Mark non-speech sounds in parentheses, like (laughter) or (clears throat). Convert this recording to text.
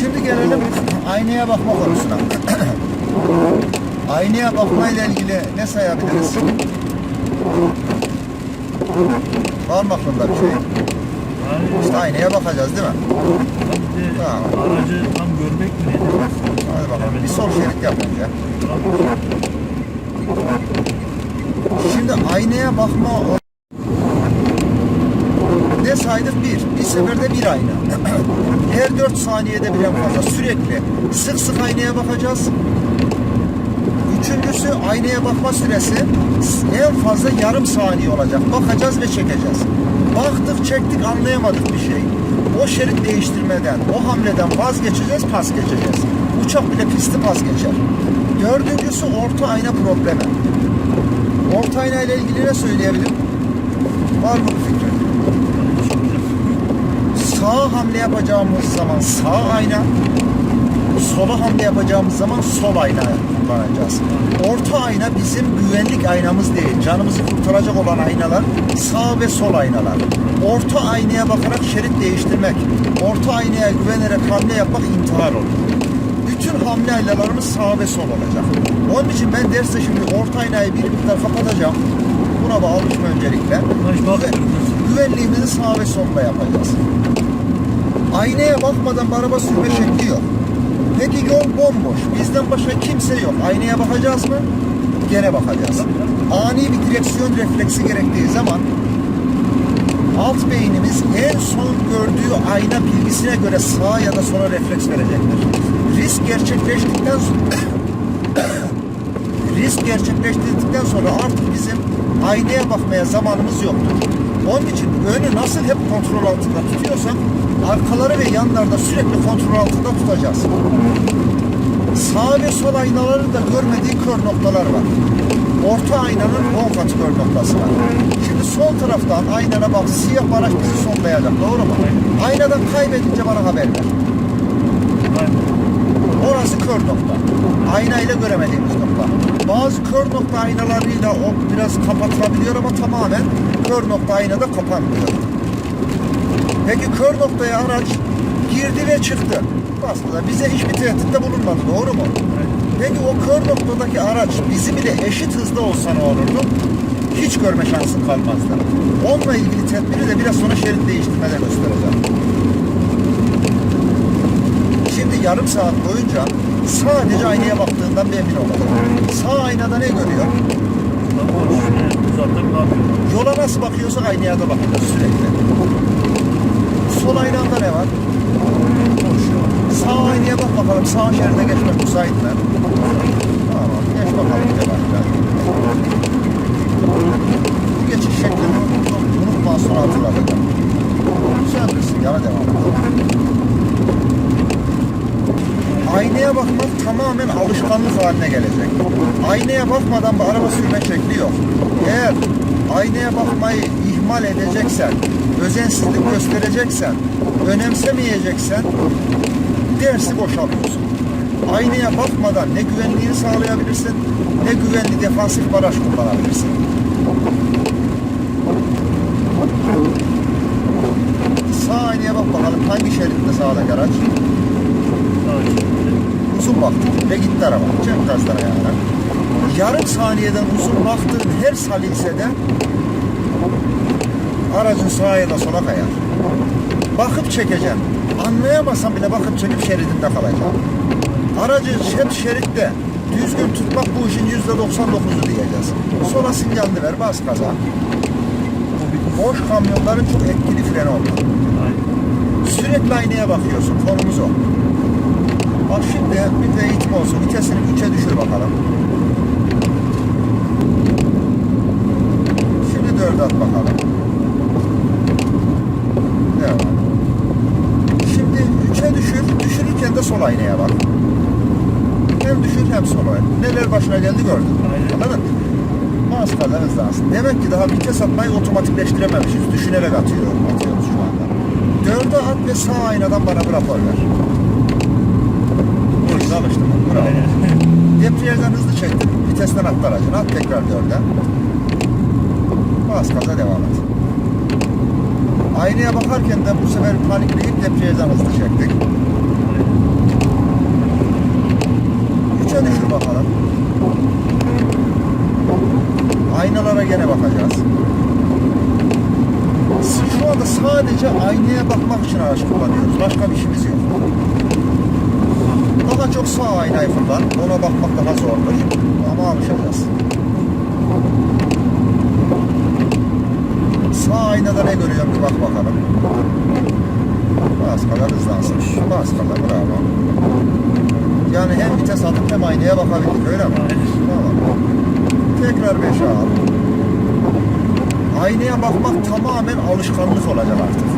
Şimdi gelelim aynaya bakma konusuna. aynaya bakmayla ilgili ne sayabiliriz? Var mı aklında bir şey? Yani İşte aynaya bakacağız değil mi? bir de Tamam. aracı tam görmek mi nedir? Hadi bakalım. Bir sol şerit yap önce. Şimdi aynaya bakma ne saydık? Bir. Bir seferde bir ayna. (clears throat) Her dört saniyede birden fazla sürekli sık sık aynaya bakacağız. Üçüncüsü aynaya bakma süresi en fazla yarım saniye olacak. Bakacağız ve çekeceğiz. Baktık çektik anlayamadık bir şey. O şerit değiştirmeden, o hamleden vazgeçeceğiz, pas geçeceğiz. Uçak bile pisti pas geçer. Dördüncüsü orta ayna problemi. Orta ayna ile ilgili ne söyleyebilirim? Var mı bir fikrin? Sağ hamle yapacağımız zaman sağ ayna, sola hamle yapacağımız zaman sol ayna kullanacağız. Orta ayna bizim güvenlik aynamız değil. Canımızı kurtaracak olan aynalar sağ ve sol aynalar. Orta aynaya bakarak şerit değiştirmek, orta aynaya güvenerek hamle yapmak intihar olur. Bütün hamle aynalarımız sağ ve sol olacak. Onun için ben derste şimdi orta aynayı bir miktar kapatacağım. Buna bağlıyım öncelikle. Güvenliğimizi sağ ve solla yapacağız. Aynaya bakmadan araba sürme şekli yok. Peki yol bomboş. Bizden başka kimse yok. Aynaya bakacağız mı? Gene bakacağız. Ani bir direksiyon refleksi gerektiği zaman alt beynimiz en son gördüğü ayna bilgisine göre sağa ya da sola refleks verecektir. Risk gerçekleştikten sonra risk gerçekleştirdikten sonra artık bizim aynaya bakmaya zamanımız yoktur. Onun için önü nasıl hep kontrol altında tutuyorsak arkaları ve yanlarda sürekli kontrol altında tutacağız. Sağ ve sol aynaların da görmediği kör noktalar var. Orta aynanın 10 katı kör noktası var. Şimdi sol taraftan aynana bak siyah araç bizi sollayacak doğru mu? Aynadan kaybedince bana haber ver. Aynen. Orası kör nokta. Aynayla göremediğimiz nokta. Bazı kör nokta aynalarıyla o biraz kapatılabiliyor ama tamamen kör nokta aynada kapanmıyor. Peki kör noktaya araç girdi ve çıktı. Aslında bize hiçbir tehditte bulunmadı doğru mu? Peki o kör noktadaki araç bizi bile eşit hızda olsa ne olurdu? Hiç görme şansın kalmazdı. Onunla ilgili tedbiri de biraz sonra şerit değiştirmede göstereceğim. Şimdi yarım saat boyunca sadece aynaya baktığından bir emin. Sağ aynada ne görüyor? Yola nasıl bakıyorsak aynaya da bakacağız sürekli. Sol aynanda ne var? Sağ aynaya bak bakalım. Sağ şeride geçmek müsait mi? Tamam. Geç bakalım. Cemal. Bu geçiş şeklini unutma sonra hatırlatacağım. Söndürsün. Yana devam et. Aynaya bakmak tamamen alışkanlık haline gelecek. Aynaya bakmadan bir araba sürme şekli yok. Eğer aynaya bakmayı ihmal edeceksen, özensizlik göstereceksen, önemsemeyeceksen dersi boşalıyorsun. Aynaya bakmadan ne güvenliğini sağlayabilirsin, ne güvenli defansif baraj kullanabilirsin. Sağ aynaya bak bakalım hangi şeritte sağdaki araç? Uzun baktı ve gitti araba. Çek gazlara yani. Yarım saniyeden uzun baktığın her salisede aracın sağa ya da sola kayar. Bakıp çekeceğim. Anlayamasan bile bakıp çekip şeridinde kalacağım. Aracı hep şeritte düzgün tutmak bu işin yüzde 99'u diyeceğiz. Sola sinyalini ver, bas gaza. Boş kamyonların çok etkili freni. Aynen. Sürekli aynaya bakıyorsun. Konumuz o. Bak şimdi bir de eğitim olsun. Vitesini 3'e düşür bakalım. Şimdi 4'e at bakalım. Devam. Şimdi 3'e düşür. Düşürürken de sol aynaya bak. Hem düşür hem sol aynaya. Neler başına geldi gördün. Anladın mı? Bas gaza hızlansın. Demek ki daha vites atmayı otomatikleştirememişiz. Düşünerek atıyor, atıyoruz şu anda. Dörde at ve sağ aynadan bana bir rapor ver. Hızlı alıştım. Bravo. Debriyajdan hızlı çektim. Vitesten attı aracını. At tekrar dörde. Bas kaza devam et. Aynaya bakarken de bu sefer panikleyip debriyajdan hızlı çektik. Üçe düşür bakalım. Aynalara gene bakacağız. Şu anda sadece aynaya bakmak için araç kullanıyoruz. Başka bir işimiz yok. Daha çok sağ aynayı kullan. Ona bakmak daha zordur. Ama alışacağız. Sağ aynada ne görüyorum bir bak bakalım. Bas kadar hızlansın. Bas kadar bravo. Yani hem vites atıp hem aynaya bakabildik öyle mi? Tamam. Tekrar 5'e al. Aynaya bakmak tamamen alışkanlık olacak artık.